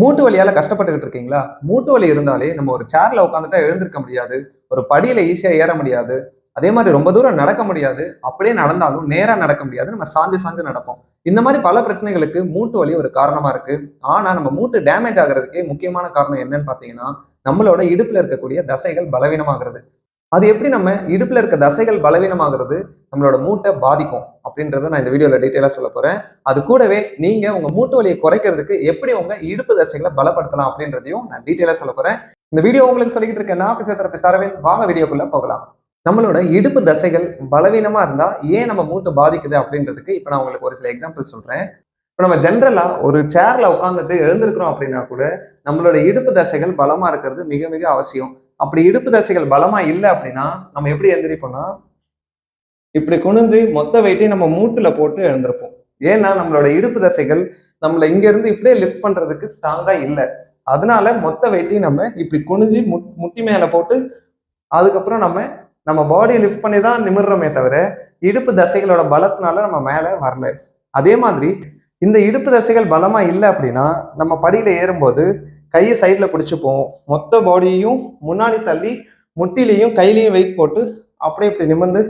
மூட்டு வலியால கஷ்டப்பட்டுக்கிட்டு இருக்கீங்களா? மூட்டு வலி இருந்தாலே நம்ம ஒரு சேர்ல உட்காந்துட்டா எழுந்திருக்க முடியாது. ஒரு படியில ஈஸியா ஏற முடியாது. அதே மாதிரி ரொம்ப தூரம் நடக்க முடியாது. அப்படியே நடந்தாலும் நேரா நடக்க முடியாது. நம்ம சாஞ்சு சாஞ்சு நடப்போம். இந்த மாதிரி பல பிரச்சனைகளுக்கு மூட்டு வலி ஒரு காரணமா இருக்கு. ஆனா நம்ம மூட்டு டேமேஜ் ஆகிறதுக்கே முக்கியமான காரணம் என்னன்னு பாத்தீங்கன்னா நம்மளோட இடுப்புல இருக்கக்கூடிய தசைகள் பலவீனமாகிறது. அது எப்படி நம்ம இடுப்புல இருக்க தசைகள் பலவீனமாகிறது? நம்மளோட மூட்டை பாதிக்கும். அப்படின்றத நான் இந்த வீடியோல டீட்டெயிலாக சொல்ல போறேன். அது கூடவே நீங்க உங்க மூட்டு வலியை குறைக்கிறதுக்கு எப்படி உங்க இடுப்பு தசைகளை பலப்படுத்தலாம் அப்படின்றதையும் நான் டீட்டெயிலாக சொல்ல போறேன். இந்த வீடியோ உங்களுக்கு சொல்லிக்கிட்டு இருக்கேன். நான் பிசியோதெரபிஸ்ட் அரவிந்த் வாங்க வீடியோக்குள்ள போகலாம். நம்மளோட இடுப்பு தசைகள் பலவீனமா இருந்தா ஏன் நம்ம மூட்டு பாதிக்குது அப்படின்றதுக்கு இப்ப நான் உங்களுக்கு ஒரு சில எக்ஸாம்பிள் சொல்றேன். இப்போ நம்ம ஜென்ரலாக ஒரு சேரில் உட்காந்துட்டு எழுந்திருக்கிறோம் அப்படின்னா கூட நம்மளோட இடுப்பு தசைகள் பலமாக இருக்கிறது மிக மிக அவசியம். அப்படி இடுப்பு தசைகள் பலமாக இல்லை அப்படின்னா நம்ம எப்படி எந்திரிப்போம்னா இப்படி குனிஞ்சு மொத்த வெயிட்டையும் நம்ம மூட்டுல போட்டு எழுந்திருப்போம். ஏன்னா நம்மளோட இடுப்பு தசைகள் நம்மள இங்க இருந்து இப்படியே லிஃப்ட் பண்றதுக்கு ஸ்ட்ராங்கா இல்லை. அதனால மொத்த வெயிட்டையும் நம்ம இப்படி குனிஞ்சு முட்- முட்டி மேல போட்டு அதுக்கப்புறம் நம்ம நம்ம பாடி லிஃப்ட் பண்ணி தான் நிமிர்றோமே தவிர இடுப்பு தசைகளோட பலத்தினால நம்ம மேல வரல. அதே மாதிரி இந்த இடுப்பு தசைகள் பலமா இல்லை அப்படின்னா நம்ம படியில ஏறும்போது கையை சைட்ல பிடிச்சிப்போம். மொத்த பாடியையும் முன்னாடி தள்ளி முட்டிலையும் கையிலையும் வெயிட் போட்டு அப்படியே இப்படி நிமிர்ந்து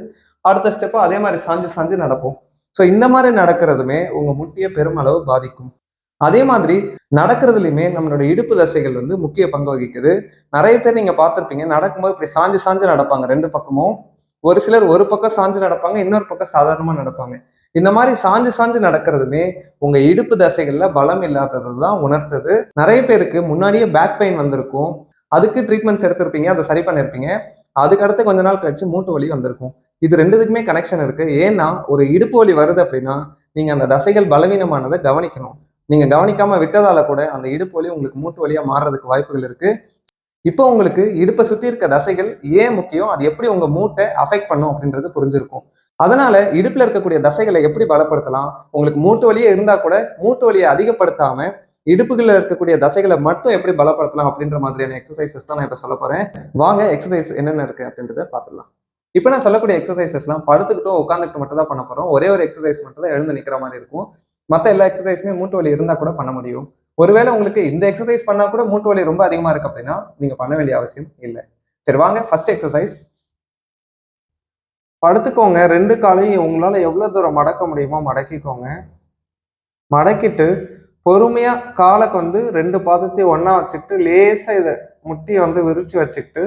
அடுத்த ஸ்டெப்பு அதே மாதிரி சாஞ்சு சாஞ்சு நடப்போம் ஸோ இந்த மாதிரி நடக்கிறதுமே உங்கள் முட்டியை பெருமளவு பாதிக்கும். அதே மாதிரி நடக்கிறதுலையுமே நம்மளோட இடுப்பு தசைகள் வந்து முக்கிய பங்கு வகிக்குது. நிறைய பேர் நீங்கள் பார்த்துருப்பீங்க நடக்கும்போது இப்படி சாஞ்சு சாஞ்சு நடப்பாங்க. ரெண்டு பக்கமும். ஒரு சிலர் ஒரு பக்கம் சாஞ்சு நடப்பாங்க இன்னொரு பக்கம் சாதாரணமாக நடப்பாங்க. இந்த மாதிரி சாஞ்சு சாஞ்சு நடக்கிறதுமே உங்க இடுப்பு தசைகள்ல பலம் இல்லாதது தான் உணர்த்தது. நிறைய பேருக்கு முன்னாடியே பேக் பெயின் வந்திருக்கும். அதுக்கு ட்ரீட்மெண்ட்ஸ் எடுத்திருப்பீங்க அதை சரி பண்ணியிருப்பீங்க அதுக்கு அடுத்து கொஞ்ச நாள் கழிச்சு மூட்டு வலி வந்திருக்கும். இது ரெண்டுத்துக்குமே கனெக்ஷன் இருக்கு. ஏன்னா ஒரு இடுப்பு வலி வருது அப்படின்னா நீங்க அந்த தசைகள் பலவீனமானதை கவனிக்கணும். நீங்க கவனிக்காம விட்டதால கூட அந்த இடுப்பு வலி உங்களுக்கு மூட்டு வலியா மாறுறதுக்கு வாய்ப்புகள் இருக்கு. இப்போ உங்களுக்கு இடுப்பை சுத்தி இருக்க தசைகள் ஏன் முக்கியம்? அது எப்படி உங்க மூட்டை அஃபெக்ட் பண்ணும் அப்படின்றது புரிஞ்சிருக்கும். அதனால இடுப்புல இருக்கக்கூடிய தசைகளை எப்படி பலப்படுத்தலாம்? உங்களுக்கு மூட்டு வலியே இருந்தா கூட மூட்டு வலியை அதிகப்படுத்தாம இடுப்புகளில் இருக்கக்கூடிய தசைகளை மட்டும் எப்படி பலப்படுத்தலாம் அப்படின்ற மாதிரியான எக்ஸசைசஸ் தான் நான் இப்போ சொல்ல போறேன். வாங்க எக்ஸசைஸ் என்னென்ன இருக்கு அப்படின்றத பார்த்துடலாம். இப்போ நான் சொல்லக்கூடிய எக்ஸசைசஸ்லாம் படுத்துக்கிட்டும் உட்காந்துக்கிட்டு மட்டும் தான் பண்ண போகிறோம் ஒரே ஒரு எக்ஸசைஸ் மட்டும் தான் எழுந்து நிற்கிற மாதிரி இருக்கும். மற்ற எல்லா எக்ஸசைஸுமே மூட்டு வலி இருந்தால் கூட பண்ண முடியும். ஒருவேளை உங்களுக்கு இந்த எக்ஸசைஸ் பண்ணால் கூட மூட்டு வலி ரொம்ப அதிகமாக இருக்கு அப்படின்னா நீங்கள் பண்ண வேண்டிய அவசியம் இல்லை. சரி வாங்க. ஃபர்ஸ்ட் எக்ஸசைஸ் படுத்துக்கோங்க. ரெண்டு காலையும் உங்களால் எவ்வளோ தூரம் மடக்க முடியுமோ மடக்கிக்கோங்க. மடக்கிட்டு பொறுமையாக காலுக்கு வந்து ரெண்டு பாதத்தையும் ஒன்றா வச்சுக்கிட்டு லேசாக இதை முட்டியை வந்து விரிச்சு வச்சுக்கிட்டு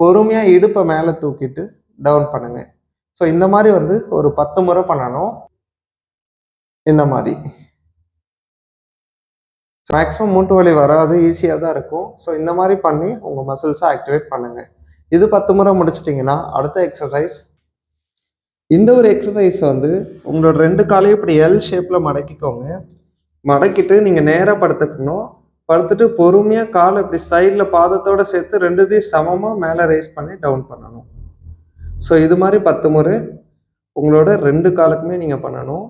பொறுமையாக இடுப்பை மேலே தூக்கிட்டு டவுன் பண்ணுங்க. ஸோ இந்த மாதிரி வந்து ஒரு பத்து முறை பண்ணணும். இந்த மாதிரி. மேக்ஸிமம் மூட்டு வலி வராது ஈஸியாக தான் இருக்கும். ஸோ இந்த மாதிரி பண்ணி உங்கள் மசில்ஸை ஆக்டிவேட் பண்ணுங்க. இது பத்து முறை முடிச்சிட்டிங்கன்னா அடுத்த எக்ஸசைஸ் இந்த ஒரு எக்ஸசைஸ் வந்து உங்களோட ரெண்டு காலையும் இப்படி எல் ஷேப்பில் மடக்கிக்கோங்க. மடக்கிட்டு நீங்கள் நேராக படுத்துக்கணும். படுத்துட்டு பொறுமையாக காலை இப்படி சைடில் பாதத்தோடு சேர்த்து ரெண்டுத்தையும் சமமாக மேலே ரைஸ் பண்ணி டவுன் பண்ணணும். ஸோ இது மாதிரி பத்து முறை உங்களோட ரெண்டு காலுக்குமே நீங்கள் பண்ணணும்.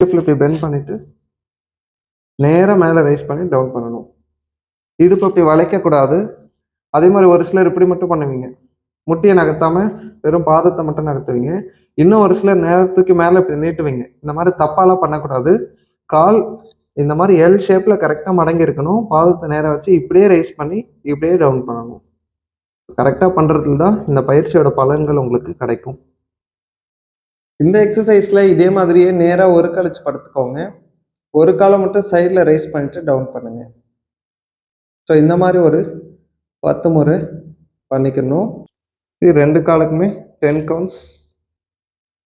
இப்படி பெண்ட் பண்ணிவிட்டு நேராக மேலே ரைஸ் பண்ணி டவுன் பண்ணணும். இடுப்பு அப்படி வளைக்கக்கூடாது. அதே மாதிரி ஒரு சிலர் இப்படி மட்டும் பண்ணுவீங்க. முட்டியை நகர்த்தாமல் வெறும் பாதத்தை மட்டும் நகர்த்துவீங்க. இன்னும் ஒரு சிலர் நேரத்துக்கு மேலே இப்படி நீட்டுவீங்க. இந்த மாதிரி தப்பாலாம் பண்ணக்கூடாது. கால் இந்த மாதிரி எல் ஷேப்பில் கரெக்டாக மடங்கி இருக்கணும். பாதத்தை நேராக வச்சு இப்படியே ரைஸ் பண்ணி இப்படியே டவுன் பண்ணணும். கரெக்டாக பண்ணுறதுல தான் இந்த பயிற்சியோட பலன்கள் உங்களுக்கு கிடைக்கும். இந்த எக்ஸசைஸில் இதே மாதிரியே நேராக ஒரு கழிச்சு படுத்துக்கோங்க. ஒரு காலை மட்டும் சைடில் ரைஸ் பண்ணிட்டு டவுன் பண்ணுங்க. ஸோ இந்த மாதிரி ஒரு பத்து முறை பண்ணிக்கணும். இது ரெண்டு காலுக்குமே டென் கவுண்ட்ஸ்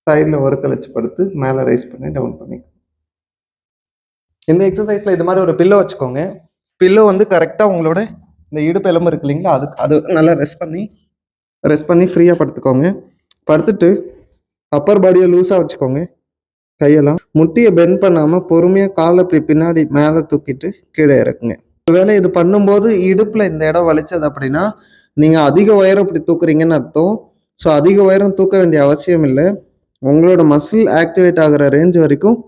சைடில் ஒரு கழிச்சு படுத்து மேலே ரைஸ் பண்ணி டவுன் பண்ணி இந்த எக்ஸசைஸில் இது மாதிரி ஒரு பில்லோ வச்சுக்கோங்க. பில்லோ வந்து கரெக்டாக உங்களோட இந்த இடுப்பு எலும்பு இருக்கு இல்லைங்களா? அதுக்கு அது நல்லா ரெஸ்ட் பண்ணி ரெஸ்ட் பண்ணி ஃப்ரீயாக படுத்துக்கோங்க. படுத்துட்டு அப்பர் பாடியை லூஸாக வச்சுக்கோங்க. கையெல்லாம் முட்டியை பெண்ட் பண்ணாமல் பொறுமையாக காலை இப்படி பின்னாடி மேலே தூக்கிட்டு கீழே இறக்குங்க. ஒருவேளை இது பண்ணும்போது இடுப்பில் இந்த இடம் வலிச்சது அப்படின்னா நீங்கள் அதிக உயரம் இப்படி தூக்குறீங்கன்னு அர்த்தம். ஸோ அதிக உயரம் தூக்க வேண்டிய அவசியம் இல்லை. உங்களோட மசில் ஆக்டிவேட் ஆகிற ரேஞ்ச் வரைக்கும்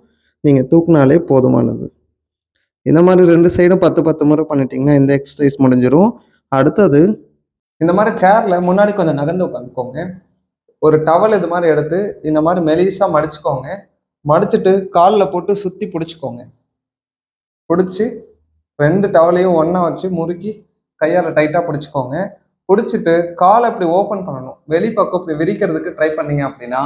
நீங்கள் தூக்குனாலே போதுமானது. இந்த மாதிரி ரெண்டு சைடும் பத்து பத்து முறை பண்ணிட்டீங்கன்னா இந்த எக்ஸசைஸ் முடிஞ்சிடும் அடுத்தது இந்த மாதிரி சேரில் முன்னாடி கொஞ்சம் நகர்ந்து உட்காந்துக்கோங்க. ஒரு டவல் இது மாதிரி எடுத்து இந்த மாதிரி மெலிசாக மடிச்சுக்கோங்க. மடிச்சிட்டு காலில் போட்டு சுற்றி பிடிச்சிக்கோங்க. பிடிச்சி ரெண்டு டவலையும் ஒன்றா வச்சு முறுக்கி கையால் டைட்டாக பிடிச்சிக்கோங்க. பிடிச்சிட்டு காலை இப்படி ஓப்பன் பண்ணணும். வெளிப்பக்கம் இப்படி விரிக்கிறதுக்கு ட்ரை பண்ணீங்க அப்படின்னா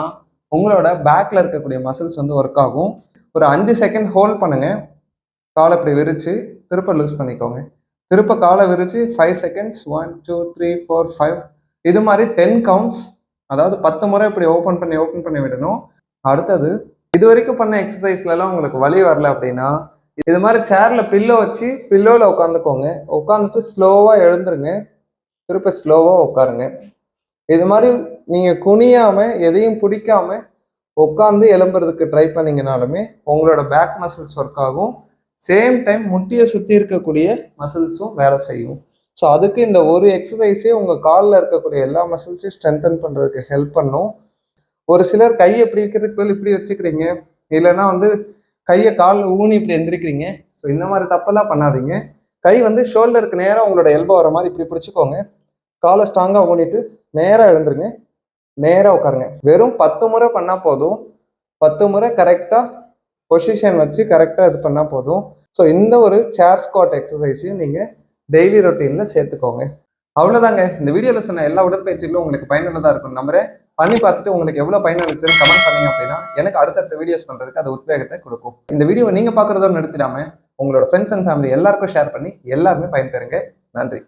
உங்களோட பேக்கில் இருக்கக்கூடிய மசில்ஸ் வந்து ஒர்க் ஆகும். ஒரு அஞ்சு செகண்ட் ஹோல்ட் பண்ணுங்கள் காலை இப்படி விரிச்சு திருப்ப லூஸ் பண்ணிக்கோங்க. திருப்ப காலை விரிச்சு five seconds one two three four five இது மாதிரி டென் கவுண்ட்ஸ் அதாவது பத்து முறை இப்படி ஓப்பன் பண்ணி ஓப்பன் பண்ணி விடணும். அடுத்தது இது வரைக்கும் பண்ண எக்ஸசைஸ்லலாம் உங்களுக்கு வலி வரல அப்படின்னா இது மாதிரி சேரில் பில்லோ வச்சு பில்லோல உட்காந்துக்கோங்க உட்காந்துட்டு ஸ்லோவாக எழுந்துருங்க. திருப்ப ஸ்லோவாக உட்காருங்க. இது மாதிரி நீங்கள் குனியாமல் எதையும் பிடிக்காம உட்காந்து எழும்புறதுக்கு ட்ரை பண்ணீங்கனாலுமே உங்களோட பேக் மசில்ஸ் ஒர்க் ஆகும். சேம் டைம் முட்டியை சுற்றி இருக்கக்கூடிய மசில்ஸும் வேலை செய்யும். ஸோ அதுக்கு இந்த ஒரு எக்ஸசைஸே உங்கள் காலில் இருக்கக்கூடிய எல்லா மசில்ஸையும் ஸ்ட்ரென்தன் பண்ணுறதுக்கு ஹெல்ப் பண்ணும். ஒரு சிலர் கை எப்படி வைக்கிறதுக்கு பதில் இப்படி வச்சுக்கிறீங்க. இல்லைன்னா வந்து கையை காலில் ஊனி இப்படி எந்திரிக்கிறீங்க. ஸோ இந்த மாதிரி தப்பெல்லாம் பண்ணாதீங்க. கை வந்து ஷோல்டருக்கு நேராக உங்களோட எல்போ வர மாதிரி இப்படி பிடிச்சிக்கோங்க. காலை ஸ்ட்ராங்காக ஊனிட்டு நேராக எழுந்துருங்க. நேராக உட்காருங்க. வெறும் பத்து முறை பண்ணால் போதும். பத்து முறை கரெக்டாக பொசிஷன் வச்சு கரெக்டாக இது பண்ணால் போதும். ஸோ இந்த ஒரு சேர் ஸ்குவாட் எக்ஸசைஸையும் நீங்கள் டெய்லி ரொட்டீனில் சேர்த்துக்கோங்க. அவ்வளோதாங்க இந்த வீடியோவில் சொன்ன எல்லா உடற்பயிற்சிகளும் உங்களுக்கு பயனுள்ளதாக இருக்கும் நம்புறேன். பண்ணி பார்த்துட்டு உங்களுக்கு எவ்வளோ பயனளிச்சுன்னு கமெண்ட் பண்ணீங்க அப்படின்னா எனக்கு அடுத்தடுத்த வீடியோஸ் பண்ணுறதுக்கு அது உத்வேகத்தை கொடுக்கும். இந்த வீடியோவை நீங்கள் பார்க்குறதோடு நிறுத்திடாமல் உங்களோட ஃப்ரெண்ட்ஸ் அண்ட் ஃபேமிலி எல்லாருக்கும் ஷேர் பண்ணி எல்லாருமே பயன்பெறுங்க. நன்றி.